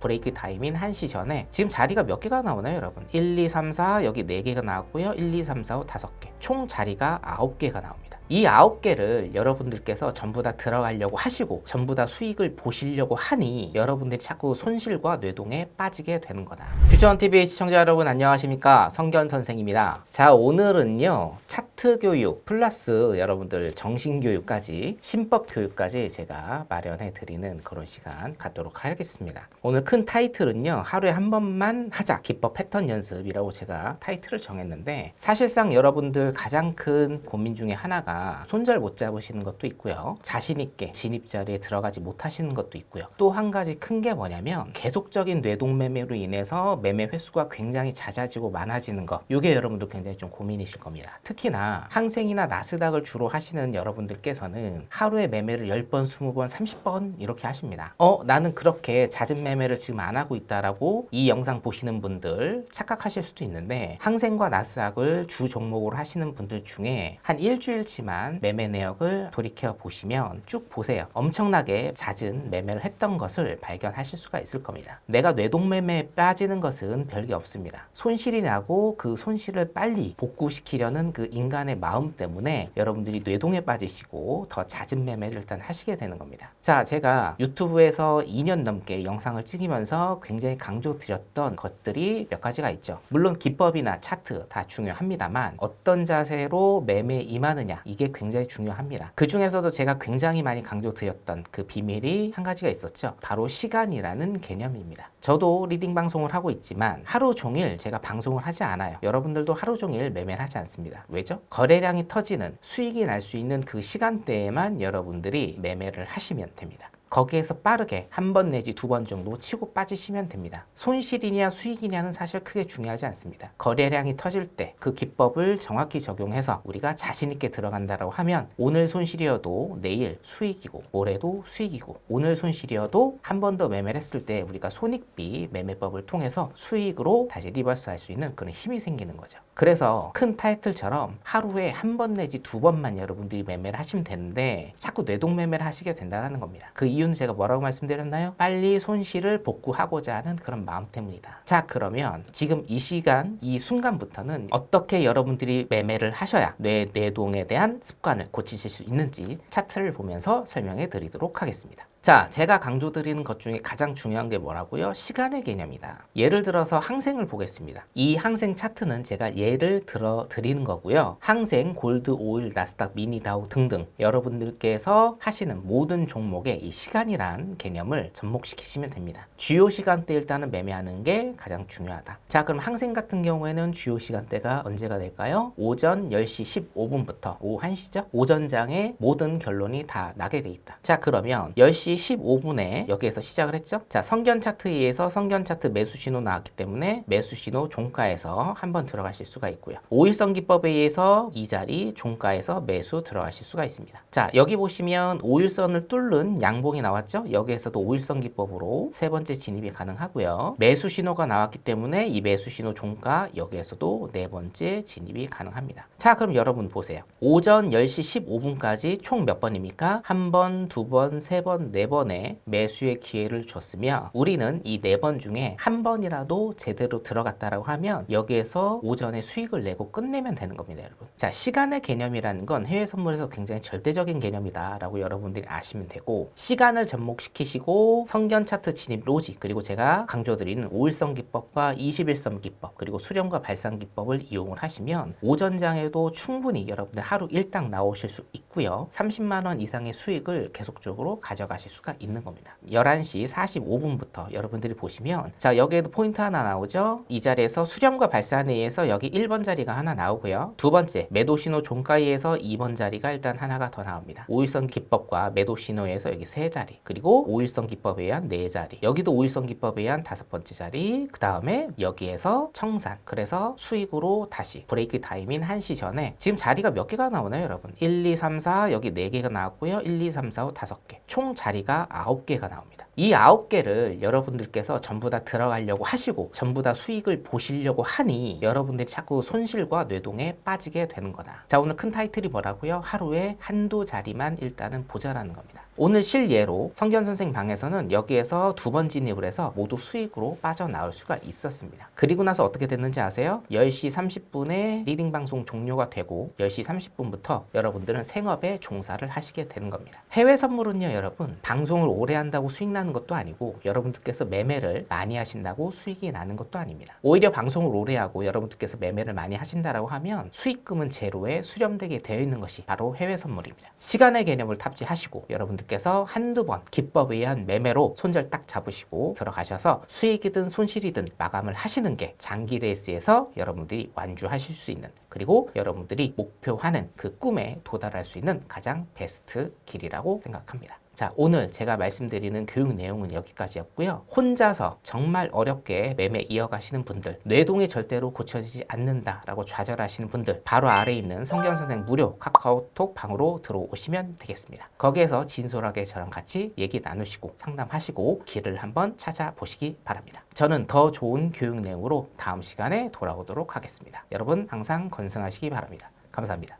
브레이크 타임인 1시 전에 지금 자리가 몇 개가 나오나요 여러분? 1, 2, 3, 4 여기 4개가 나왔고요. 1, 2, 3, 4, 5 5개. 총 자리가 9개가 나옵니다. 이 9개를 여러분들께서 전부 다 들어가려고 하시고 전부 다 수익을 보시려고 하니 여러분들이 자꾸 손실과 뇌동에 빠지게 되는 거다. 퓨처원TV 시청자 여러분 안녕하십니까? 성견 선생입니다. 자 오늘은요 차트 교육 플러스 여러분들 정신 교육까지 신법 교육까지 제가 마련해 드리는 그런 시간 갖도록 하겠습니다. 오늘 큰 타이틀은요 하루에 한 번만 하자. 기법 패턴 연습이라고 제가 타이틀을 정했는데 사실상 여러분들 가장 큰 고민 중에 하나가 손절 못 잡으시는 것도 있고요. 자신 있게 진입 자리에 들어가지 못하시는 것도 있고요. 또 한 가지 큰 게 뭐냐면 계속적인 뇌동매매로 인해서 매매 횟수가 굉장히 잦아지고 많아지는 것 이게 여러분들 굉장히 좀 고민이실 겁니다. 특히나 항생이나 나스닥을 주로 하시는 여러분들께서는 하루에 매매를 10번, 20번, 30번 이렇게 하십니다. 어 나는 그렇게 잦은 매매를 지금 안 하고 있다라고 이 영상 보시는 분들 착각하실 수도 있는데 항생과 나스닥을 주 종목으로 하시는 분들 중에 한 일주일치만 매매 내역을 돌이켜 보시면 쭉 보세요. 엄청나게 잦은 매매를 했던 것을 발견하실 수가 있을 겁니다. 내가 뇌동매매에 빠지는 것은 별게 없습니다. 손실이 나고 그 손실을 빨리 복구시키려는 그 인 간의 마음 때문에 여러분들이 뇌동에 빠지시고 더 잦은 매매를 일단 하시게 되는 겁니다. 자 제가 유튜브에서 2년 넘게 영상을 찍으면서 굉장히 강조드렸던 것들이 몇 가지가 있죠. 물론 기법이나 차트 다 중요합니다만 어떤 자세로 매매에 임하느냐 이게 굉장히 중요합니다. 그 중에서도 제가 굉장히 많이 강조드렸던 그 비밀이 한 가지가 있었죠. 바로 시간이라는 개념입니다. 저도 리딩 방송을 하고 있지만 하루 종일 제가 방송을 하지 않아요. 여러분들도 하루 종일 매매를 하지 않습니다. 왜죠? 거래량이 터지는 수익이 날 수 있는 그 시간대에만 여러분들이 매매를 하시면 됩니다 거기에서 빠르게 한 번 내지 두 번 정도 치고 빠지시면 됩니다. 손실이냐 수익이냐는 사실 크게 중요하지 않습니다. 거래량이 터질 때 그 기법을 정확히 적용해서 우리가 자신 있게 들어간다라고 하면 오늘 손실이어도 내일 수익이고 모레도 수익이고 오늘 손실이어도 한 번 더 매매를 했을 때 우리가 손익비 매매법을 통해서 수익으로 다시 리버스 할 수 있는 그런 힘이 생기는 거죠. 그래서 큰 타이틀처럼 하루에 한 번 내지 두 번만 여러분들이 매매를 하시면 되는데 자꾸 뇌동 매매를 하시게 된다는 겁니다. 그 이유는 제가 뭐라고 말씀드렸나요? 빨리 손실을 복구하고자 하는 그런 마음 때문이다. 자, 그러면 지금 이 시간, 이 순간부터는 어떻게 여러분들이 매매를 하셔야 뇌 뇌동에 대한 습관을 고치실 수 있는지 차트를 보면서 설명해 드리도록 하겠습니다. 자, 제가 강조드리는 것 중에 가장 중요한 게 뭐라고요? 시간의 개념이다. 예를 들어서 항생을 보겠습니다. 이 항생 차트는 제가 예를 들어 드리는 거고요. 항생, 골드, 오일, 나스닥, 미니, 다우 등등 여러분들께서 하시는 모든 종목의 이 시간이란 개념을 접목시키시면 됩니다. 주요 시간대 일단은 매매하는 게 가장 중요하다. 자, 그럼 항생 같은 경우에는 주요 시간대가 언제가 될까요? 오전 10시 15분부터 오후 1시죠? 오전장에 모든 결론이 다 나게 돼 있다. 자, 그러면 10시 15분에 여기에서 시작을 했죠. 자, 성견 차트에 의해서 성견 차트 매수 신호 나왔기 때문에 매수 신호 종가에서 한번 들어가실 수가 있고요. 5일선 기법에 의해서 이 자리 종가에서 매수 들어가실 수가 있습니다. 자, 여기 보시면 5일선을 뚫는 양봉이 나왔죠. 여기에서도 5일선 기법으로 세 번째 진입이 가능하고요. 매수 신호가 나왔기 때문에 이 매수 신호 종가 여기에서도 네 번째 진입이 가능합니다. 자, 그럼 여러분 보세요. 오전 10시 15분까지 총 몇 번입니까? 한 번, 두 번, 세 번, 네 번의 매수의 기회를 줬으며 우리는 이 네 번 중에 한 번이라도 제대로 들어갔다라고 하면 여기에서 오전에 수익을 내고 끝내면 되는 겁니다, 여러분. 자, 시간의 개념이라는 건 해외 선물에서 굉장히 절대적인 개념이다라고 여러분들이 아시면 되고 시간을 접목시키시고 성견 차트 진입 로직 그리고 제가 강조드리는 5일선 기법과 21선 기법 그리고 수렴과 발상 기법을 이용을 하시면 오전장에도 충분히 여러분들 하루 일당 나오실 수 있고요. 30만 원 이상의 수익을 계속적으로 가져가실 수가 있는 겁니다. 11시 45분부터 여러분들이 보시면 자 여기에도 포인트 하나 나오죠. 이 자리에서 수렴과 발산에 의해서 여기 1번 자리가 하나 나오고요. 두 번째 매도 신호 종가에서 2번 자리가 일단 하나가 더 나옵니다. 5일선 기법과 매도 신호에서 여기 세 자리 그리고 5일선 기법에 의한 네 자리 여기도 5일선 기법에 의한 다섯 번째 자리 그 다음에 여기에서 청산 그래서 수익으로 다시 브레이크 타임인 1시 전에 지금 자리가 몇 개가 나오나요 여러분 1, 2, 3, 4 여기 4개가 나왔고요 1, 2, 3, 4, 5 5개 총 자리 가 9개가 나옵니다 이 아홉 개를 여러분들께서 전부 다 들어가려고 하시고 전부 다 수익을 보시려고 하니 여러분들이 자꾸 손실과 뇌동에 빠지게 되는 거다. 자, 오늘 큰 타이틀이 뭐라고요? 하루에 한두 자리만 일단은 보자라는 겁니다. 오늘 실예로 성견 선생 방에서는 여기에서 두 번 진입을 해서 모두 수익으로 빠져나올 수가 있었습니다. 그리고 나서 어떻게 됐는지 아세요? 10시 30분에 리딩 방송 종료가 되고 10시 30분부터 여러분들은 생업에 종사를 하시게 되는 겁니다. 해외 선물은요, 여러분, 방송을 오래 한다고 수익 나는 것도 아니고 여러분들께서 매매를 많이 하신다고 수익이 나는 것도 아닙니다. 오히려 방송을 오래 하고 여러분들께서 매매를 많이 하신다라고 하면 수익금은 제로에 수렴되게 되어 있는 것이 바로 해외 선물입니다. 시간의 개념을 탑재하시고 여러분들께서 한두 번 기법에 의한 매매로 손절 딱 잡으시고 들어가셔서 수익이든 손실이든 마감을 하시는 게 장기 레이스에서 여러분들이 완주하실 수 있는 그리고 여러분들이 목표하는 그 꿈에 도달할 수 있는 가장 베스트 길이라고 생각합니다. 자, 오늘 제가 말씀드리는 교육 내용은 여기까지였고요. 혼자서 정말 어렵게 매매 이어가시는 분들, 뇌동이 절대로 고쳐지지 않는다라고 좌절하시는 분들, 바로 아래에 있는 성경 선생 무료 카카오톡 방으로 들어오시면 되겠습니다. 거기에서 진솔하게 저랑 같이 얘기 나누시고 상담하시고 길을 한번 찾아보시기 바랍니다. 저는 더 좋은 교육 내용으로 다음 시간에 돌아오도록 하겠습니다. 여러분 항상 건승하시기 바랍니다. 감사합니다.